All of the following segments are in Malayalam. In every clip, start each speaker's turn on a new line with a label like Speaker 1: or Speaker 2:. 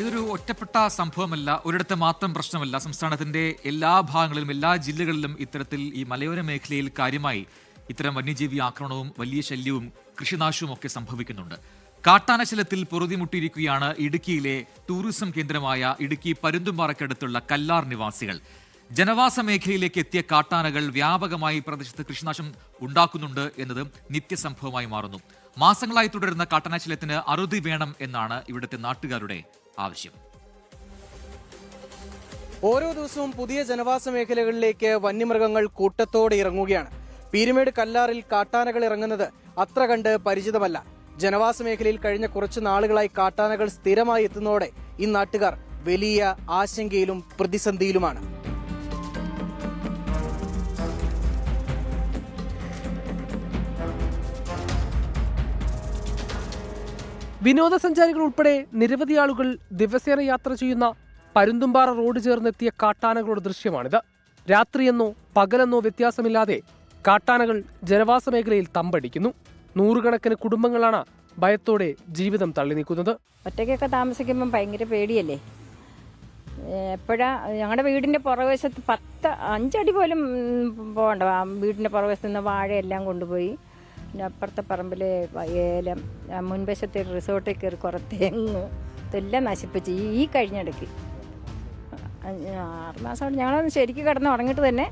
Speaker 1: ഇതൊരു ഒറ്റപ്പെട്ട സംഭവമല്ല. ഒരിടത്ത് മാത്രം പ്രശ്നമല്ല. സംസ്ഥാനത്തിന്റെ എല്ലാ ഭാഗങ്ങളിലും എല്ലാ ജില്ലകളിലും ഇത്തരത്തിൽ ഈ മലയോര മേഖലയിൽ കാര്യമായി ഇത്തരം വന്യജീവി ആക്രമണവും വലിയ ശല്യവും കൃഷിനാശവും ഒക്കെ സംഭവിക്കുന്നുണ്ട്. കാട്ടാനശലത്തിൽ പൊറുതിമുട്ടിയിരിക്കുകയാണ് ഇടുക്കിയിലെ ടൂറിസം കേന്ദ്രമായ ഇടുക്കി പരുന്തുംപാറയ്ക്കടുത്തുള്ള കല്ലാർ നിവാസികൾ. ജനവാസ മേഖലയിലേക്ക് എത്തിയ കാട്ടാനകൾ വ്യാപകമായി പ്രദേശത്ത് കൃഷിനാശം ഉണ്ടാക്കുന്നുണ്ട് എന്നത് നിത്യസംഭവമായി മാറുന്നു. മാസങ്ങളായി തുടരുന്ന കാട്ടാനശല്യത്തിന് അറുതി വേണം എന്നാണ് ഇവിടുത്തെ നാട്ടുകാരുടെ ആവശ്യം.
Speaker 2: ഓരോ ദിവസവും പുതിയ ജനവാസ മേഖലകളിലേക്ക് വന്യമൃഗങ്ങൾ കൂട്ടത്തോടെ ഇറങ്ങുകയാണ്. പീരുമേട് കല്ലാറിൽ കാട്ടാനകൾ ഇറങ്ങുന്നത് അത്ര കണ്ട് പരിചിതമല്ല. ജനവാസ മേഖലയിൽ കഴിഞ്ഞ കുറച്ചു നാളുകളായി കാട്ടാനകൾ സ്ഥിരമായി എത്തുന്നതോടെ ഈ നാട്ടുകാർ വലിയ ആശങ്കയിലും പ്രതിസന്ധിയിലുമാണ്. വിനോദസഞ്ചാരികൾ ഉൾപ്പെടെ നിരവധി ആളുകൾ ദിവസേന യാത്ര ചെയ്യുന്ന പരുന്തുംപാറ റോഡ് ചേർന്നെത്തിയ കാട്ടാനകളുടെ ദൃശ്യമാണിത്. രാത്രിയെന്നോ പകലെന്നോ വ്യത്യാസമില്ലാതെ കാട്ടാനകൾ ജനവാസ മേഖലയിൽ തമ്പടിക്കുന്നു. നൂറുകണക്കിന് കുടുംബങ്ങളാണ് ഭയത്തോടെ ജീവിതം തള്ളി നീക്കുന്നത്.
Speaker 3: ഒറ്റയ്ക്കൊക്കെ താമസിക്കുമ്പം ഭയങ്കര പേടിയല്ലേ? എപ്പോഴാ ഞങ്ങളുടെ വീടിന്റെ പുറകുവശത്ത് പത്ത് അഞ്ചടി പോലും പോകണ്ട. വീടിന്റെ പുറകുവശത്ത് നിന്ന് വാഴയെല്ലാം കൊണ്ടുപോയി പിന്നെ അപ്പുറത്തെ പറമ്പിൽ ഏലം മുൻവശത്തെ റിസോർട്ടിൽ കയറി കുറേ തെങ്ങ് ഇതെല്ലാം നശിപ്പിച്ച് ഈ ഈ കഴിഞ്ഞിടയ്ക്ക്. ആറ് മാസം ഞങ്ങളൊന്ന് ശരിക്കും കിടന്ന് ഉറങ്ങിയിട്ട് തന്നെ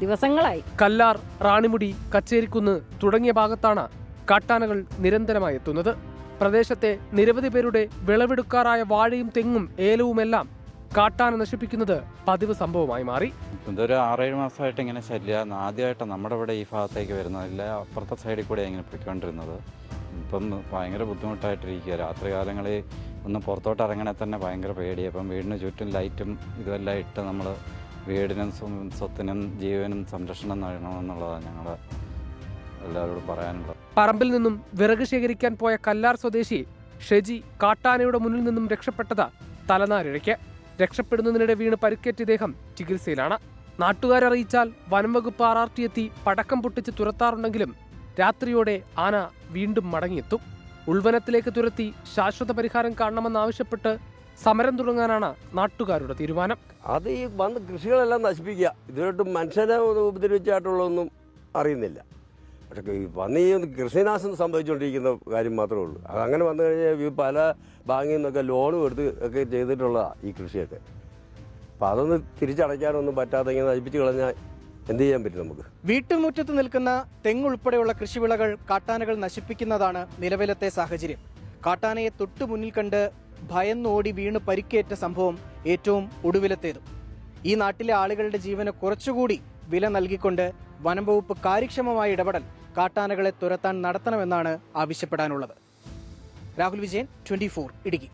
Speaker 3: ദിവസങ്ങളായി.
Speaker 2: കല്ലാർ റാണിമുടി കച്ചേരിക്കുന്ന് തുടങ്ങിയ ഭാഗത്താണ് കാട്ടാനകൾ നിരന്തരമായി എത്തുന്നത്. പ്രദേശത്തെ നിരവധി പേരുടെ വിളവെടുക്കാറായ വാഴയും തെങ്ങും ഏലവുമെല്ലാം കാട്ടാന നശിപ്പിക്കുന്നത് പതിവ് സംഭവമായി മാറി.
Speaker 4: ഇതൊരു ആറേഴ് മാസമായിട്ട് ഇങ്ങനെ ശല്യമാണ് ആദ്യമായിട്ട് നമ്മുടെ ഇവിടെ ഈ ഭാഗത്തേക്ക് വരുന്നതില്ല അപ്പുറത്തെ സൈഡിൽ കൂടെ ഇങ്ങനെ പൊയ്ക്കൊണ്ടിരുന്നത്. ഇപ്പം ഭയങ്കര ബുദ്ധിമുട്ടായിട്ടിരിക്കുക. രാത്രി കാലങ്ങളിൽ ഒന്ന് പുറത്തോട്ട് ഇറങ്ങണേ തന്നെ ഭയങ്കര പേടി അപ്പം വീടിന് ചുറ്റും ലൈറ്റും ഇതെല്ലാം ഇട്ട് നമ്മൾ വീടിനും സ്വ- സ്വത്തിനും ജീവനും സംരക്ഷണം നൽകണമെന്നുള്ളതാണ് ഞങ്ങൾ എല്ലാവരോടും പറയാനുള്ളത്.
Speaker 2: പറമ്പിൽ നിന്നും വിറക് ശേഖരിക്കാൻ പോയ കല്ലാർ സ്വദേശി ഷെജി കാട്ടാനയുടെ മുന്നിൽ നിന്നും രക്ഷപ്പെട്ടത് തലനാരിഴയ്ക്ക്. രക്ഷപ്പെടുന്നതിനിടെ വീണ് പരിക്കേറ്റ ഇദ്ദേഹം ചികിത്സയിലാണ്. നാട്ടുകാരറിയിച്ചാൽ വനംവകുപ്പ് ആർ ആർ ടി എത്തി പടക്കം പൊട്ടിച്ച് തുരത്താറുണ്ടെങ്കിലും രാത്രിയോടെ ആന വീണ്ടും മടങ്ങിയെത്തും. ഉൾവനത്തിലേക്ക് തുരത്തി ശാശ്വത പരിഹാരം കാണണമെന്നാവശ്യപ്പെട്ട് സമരം തുടങ്ങാനാണ് നാട്ടുകാരുടെ തീരുമാനം.
Speaker 5: അത് ഈ വന്ന് കൃഷികളെല്ലാം നശിപ്പിക്കുക. ഇതുവരെയായിട്ടും മനുഷ്യനെ ഉപദ്രവിച്ചായിട്ടുള്ളതൊന്നും അറിയുന്നില്ല. പക്ഷേ വന്ന് ഈ കൃഷിനാശം സംഭവിച്ചുകൊണ്ടിരിക്കുന്ന കാര്യം മാത്രമേ ഉള്ളൂ. അത് അങ്ങനെ വന്നു കഴിഞ്ഞാൽ പല ബാങ്കിൽ നിന്നൊക്കെ ലോണും എടുത്ത് ഒക്കെ ചെയ്തിട്ടുള്ളതാണ് ഈ കൃഷിയൊക്കെ. അപ്പം അതൊന്ന് തിരിച്ചടയ്ക്കാനൊന്നും പറ്റാതെ ഇങ്ങനെ നശിപ്പിച്ച് കളഞ്ഞാൽ എന്ത് ചെയ്യാൻ പറ്റും നമുക്ക്?
Speaker 2: വീട്ടുമുറ്റത്ത് നിൽക്കുന്ന തെങ്ങുൾപ്പെടെയുള്ള കൃഷിവിളകൾ കാട്ടാനകൾ നശിപ്പിക്കുന്നതാണ് നിലവിലത്തെ സാഹചര്യം. കാട്ടാനയെ തൊട്ടു മുന്നിൽ കണ്ട് ഭയന്നോടി വീണ് പരിക്കേറ്റ സംഭവം ഏറ്റവും ഒടുവിലത്തേതും. ഈ നാട്ടിലെ ആളുകളുടെ ജീവന് കുറച്ചുകൂടി വില നൽകിക്കൊണ്ട് വനം വകുപ്പ് കാര്യക്ഷമമായ ഇടപെടൽ കാട്ടാനകളെ തുരത്താൻ നടത്തണമെന്നാണ് ആവശ്യപ്പെടാനുള്ളത്. രാഹുൽ വിജയൻ ട്വന്റി ഇടുക്കി.